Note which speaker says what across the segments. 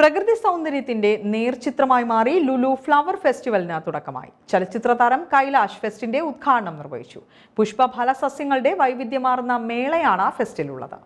Speaker 1: പ്രകൃതി സൗന്ദര്യത്തിന്റെ നേർചിത്രമായി മാറി ലുലു ഫ്ലവർ ഫെസ്റ്റിവലിന് തുടക്കമായി. ചലച്ചിത്ര താരം കൈലാഷ് ഫെസ്റ്റിന്റെ ഉദ്ഘാടനം നിർവഹിച്ചു. പുഷ്പഫല സസ്യങ്ങളുടെ വൈവിധ്യമാർന്ന മേളയാണ് ഫെസ്റ്റിലുള്ളത്.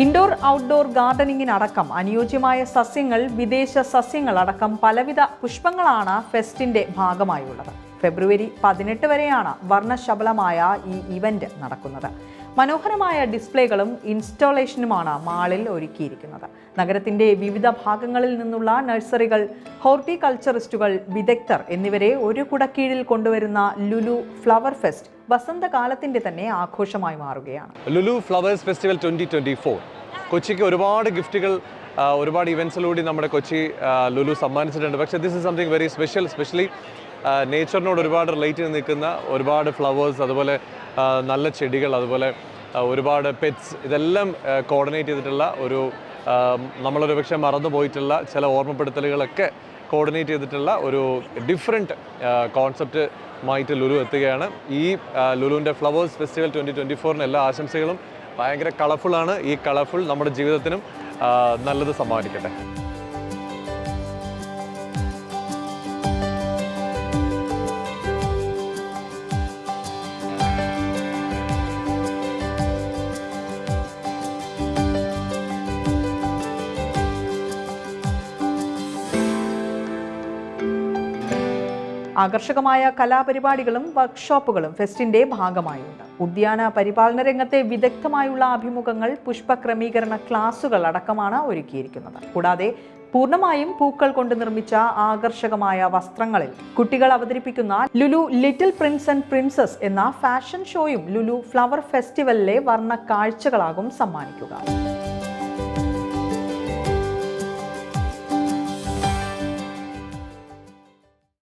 Speaker 1: ഇൻഡോർ ഔട്ട്ഡോർ ഗാർഡനിങ്ങിനടക്കം അനുയോജ്യമായ സസ്യങ്ങൾ വിദേശ സസ്യങ്ങളടക്കം പലവിധ പുഷ്പങ്ങളാണ് ഫെസ്റ്റിന്റെ ഭാഗമായുള്ളത്. ഫെബ്രുവരി പതിനെട്ട് വരെയാണ് വർണശബലമായ ഈ ഇവന്റ് നടക്കുന്നത്. മനോഹരമായ ഡിസ്പ്ലേകളും ഇൻസ്റ്റാളേഷനുമാണ് മാളിൽ ഒരുക്കിയിരിക്കുന്നത്. നഗരത്തിന്റെ വിവിധ ഭാഗങ്ങളിൽ നിന്നുള്ള നഴ്സറികൾ ഹോർട്ടികൾച്ചറിസ്റ്റുകൾ വിദഗ്ധർ എന്നിവരെ ഒരു കുടക്കീഴിൽ കൊണ്ടുവരുന്ന ലുലു ഫ്ലവർ ഫെസ്റ്റ് വസന്തകാലത്തിന്റെ തന്നെ ആഘോഷമായി മാറുകയാണ്.
Speaker 2: Lulu flowers festival twenty twenty four. കൊച്ചിക്ക് ഒരുപാട് ഗിഫ്റ്റുകൾ ഒരുപാട് ഇവൻസിലൂടെ നമ്മുടെ കൊച്ചി ലുലു സമ്മാനിച്ചിട്ടുണ്ട്. പക്ഷേ this is something very special specially നേച്ചറിനോട് ഒരുപാട് റിലേറ്റ് ചെയ്ത് നിൽക്കുന്ന ഒരുപാട് ഫ്ലവേഴ്സ് അതുപോലെ നല്ല ചെടികൾ അതുപോലെ ഒരുപാട് പെറ്റ്സ് ഇതെല്ലാം കോർഡിനേറ്റ് ചെയ്തിട്ടുള്ള ഒരു നമ്മളൊരു പക്ഷേ മറന്നു പോയിട്ടുള്ള ചില ഓർമ്മപ്പെടുത്തലുകളൊക്കെ കോർഡിനേറ്റ് ചെയ്തിട്ടുള്ള ഒരു ഡിഫറെന്റ് കോൺസെപ്റ്റ് മായിട്ട് ലുലു എത്തുകയാണ്. ഈ ലുലുവിന്റെ ഫ്ലവേഴ്സ് ഫെസ്റ്റിവൽ ട്വന്റി ട്വന്റി ഫോറിന് എല്ലാ ആശംസകളും. ഭയങ്കര കളർഫുള്ളാണ് ഈ കളർഫുൾ നമ്മുടെ ജീവിതത്തിനും നല്ലത് സമ്മാനിക്കട്ടെ.
Speaker 1: ആകർഷകമായ കലാപരിപാടികളും വർക്ക്ഷോപ്പുകളും ഫെസ്റ്റിന്റെ ഭാഗമായുണ്ട്. ഉദ്യാന പരിപാലന രംഗത്തെ വിദഗ്ധമായുള്ള അഭിമുഖങ്ങൾ പുഷ്പക്രമീകരണ ക്ലാസുകൾ അടക്കമാണ് ഒരുക്കിയിരിക്കുന്നത്. കൂടാതെ പൂർണമായും പൂക്കൾ കൊണ്ട് നിർമ്മിച്ച ആകർഷകമായ വസ്ത്രങ്ങളിൽ കുട്ടികൾ അവതരിപ്പിക്കുന്ന Lulu little prince and princess എന്ന ഫാഷൻ ഷോയും ലുലു ഫ്ലവർ ഫെസ്റ്റിവലിലെ വർണ കാഴ്ചകളാകും സമ്മാനിക്കുക.